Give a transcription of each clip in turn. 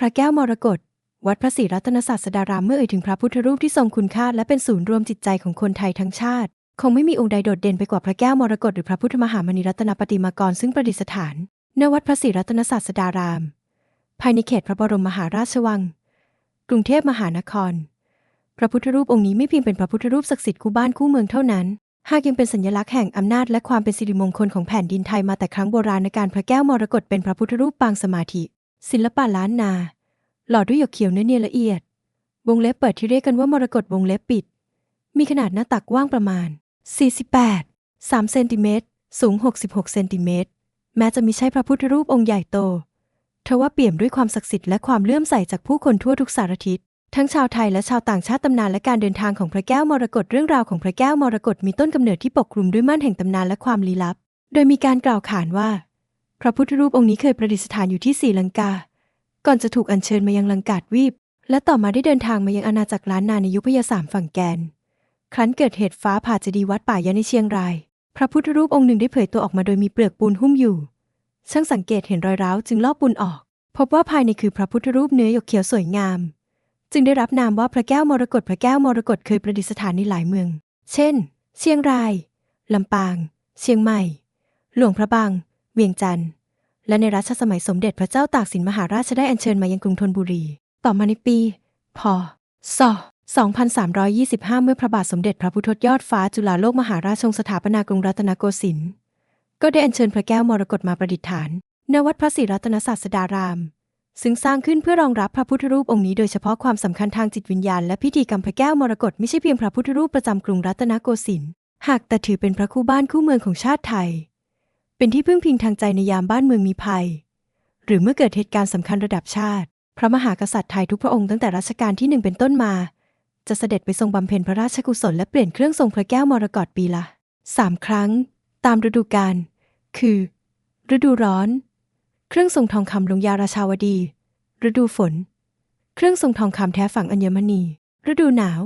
พระแก้วมรกตวัดพระศรีรัตนศาสดารามเมื่อเอ่ยถึงพระพุทธรูปที่ทรงคุณค่าและเป็นศูนย์รวมจิตใจของคนไทยทั้งชาติ คงไม่มีองค์ใดโดดเด่นไปกว่าพระแก้วมรกตหรือพระพุทธมหามณีรัตนปฏิมากรซึ่งประดิษฐานณวัดพระศรีรัตนศาสดาราม ภายในเขตพระบรมมหาราชวัง กรุงเทพมหานคร พระพุทธรูปองค์นี้ไม่เพียงเป็นพระพุทธรูปศักดิ์สิทธิ์คู่บ้านคู่เมืองเท่านั้น หากยังเป็นสัญลักษณ์แห่งอำนาจและความเป็นสิริมงคลของแผ่นดินไทยมาแต่ครั้งโบราณการพระแก้วมรกตเป็นพระพุทธรูปปางสมาธิ ศิลปะล้านนา หล่อด้วยหยกเขียวเนื้อเนียนละเอียด วงเล็บเปิดที่เรียกกันว่ามรกตวงเล็บปิด มีขนาดหน้าตักกว้างประมาณ 48 3เซนติเมตรสูง 66เซนติเมตรแม้จะมีใช่พระพุทธรูปองค์ใหญ่โตทว่าเปี่ยมด้วยความศักดิ์สิทธิ์และความเลื่อมใสจากผู้คนทั่วทุกสารทิศ ทั้งชาวไทยและชาวต่างชาติตำนานและการเดินทางของพระแก้วมรกตเรื่องราวของพระแก้วมรกตมีต้นกำเนิดที่ปกคลุมด้วยม่านแห่งตำนานและความลี้ลับ โดยมีการกล่าวขานว่า พระพุทธรูปองค์นี้เคยประดิษฐานอยู่ที่ศรีลังกา ก่อนจะถูกอัญเชิญมายังลังกาดวีป และต่อมาได้เดินทางมายังอาณาจักรล้านนาในยุคพญาสามฝั่งแกน ครั้นเกิดเหตุฟ้าผ่าเจดีย์วัดป่ายะในเชียงราย พระพุทธรูปองค์หนึ่งได้เผยตัวออกมาโดยมีเปลือกปูนหุ้มอยู่ ช่างสังเกตเห็นรอยร้าวจึงลอกปูนออก พบว่าภายในคือพระพุทธรูปเนื้อหยกเขียวสวยงาม จึงได้รับนามว่าพระแก้วมรกตพระแก้วมรกตเคยประดิษฐานในหลายเมือง เช่น เชียงราย ลำปาง เชียงใหม่ หลวงพระบาง เวียงจันทร์และในรัชสมัยสมเด็จพระเจ้าตากสินมหาราชได้อัญเชิญมายังกรุงธนบุรี ต่อมาในปี พ.ศ.2325 เมื่อพระบาทสมเด็จพระพุทธยอดฟ้าจุฬาโลกมหาราชทรงสถาปนากรุงรัตนโกสินทร์ก็ได้อัญเชิญพระแก้วมรกตมาประดิษฐานณวัดพระศรีรัตนศาสดาราม ซึ่งสร้างขึ้นเพื่อรองรับพระพุทธรูปองค์นี้โดยเฉพาะความสำคัญทางจิตวิญญาณ และพิธีกรรมพระแก้วมรกตไม่ใช่เพียงพระพุทธรูปประจำกรุงรัตนโกสินทร์หากแต่ถือเป็นพระคู่บ้านคู่เมืองของชาติไทย เป็นที่พึ่งพิงทางใจในยามบ้านเมืองมีภัย หรือเมื่อเกิดเหตุการณ์สำคัญระดับชาติ พระมหากษัตริย์ไทยทุกพระองค์ตั้งแต่รัชกาลที่หนึ่งเป็นต้นมา จะเสด็จไปทรงบำเพ็ญพระราชกุศลและเปลี่ยนเครื่องทรงพระแก้วมรกตปีละสามครั้ง ตามฤดูกาลคือ ฤดูร้อน เครื่องทรงทองคำลงยาราชาวดี ฤดูฝน เครื่องทรงทองคำแท้ฝั่งอัญมณี ฤดูหนาว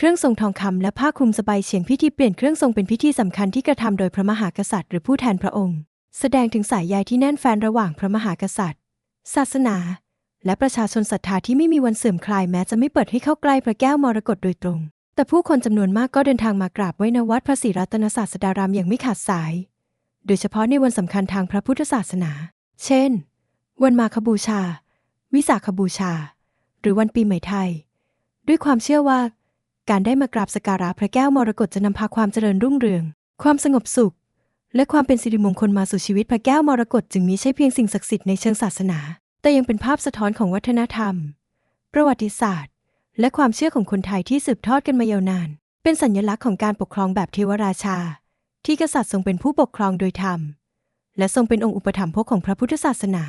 เครื่องทรงทองคำและผ้าคลุมสบายเฉียงพิธีเปลี่ยนเครื่องทรงเป็นพิธีสำคัญที่กระทำโดยพระมหากษัตริย์หรือผู้แทนพระองค์ แสดงถึงสายใยที่แน่นแฟนระหว่างพระมหากษัตริย์ ศาสนา และประชาชนศรัทธาที่ไม่มีวันเสื่อมคลายแม้จะไม่เปิดให้เข้าใกล้พระแก้วมรกตโดยตรง แต่ผู้คนจำนวนมากก็เดินทางมากราบไหว้ณวัดพระศรีรัตนศาสดารามอย่างไม่ขาดสาย โดยเฉพาะในวันสำคัญทางพระพุทธศาสนา เช่น วันมาคบูชา วิสาขบูชา หรือวันปีใหม่ไทย ด้วยความเชื่อว่า การได้มากราบสการะพระแก้วมรกตจะนำพาความเจริญรุ่งเรือง ความสงบสุข และความเป็นสิริมงคลมาสู่ชีวิตพระแก้วมรกตจึงมิใช่เพียงสิ่งศักดิ์สิทธิ์ในเชิงศาสนา แต่ยังเป็นภาพสะท้อนของวัฒนธรรม ประวัติศาสตร์ และความเชื่อของคนไทยที่สืบทอดกันมายาวนาน เป็นสัญลักษณ์ของการปกครองแบบเทวราชา ที่กษัตริย์ทรงเป็นผู้ปกครองโดยธรรม และทรงเป็นองค์อุปถัมภกของพระพุทธศาสนา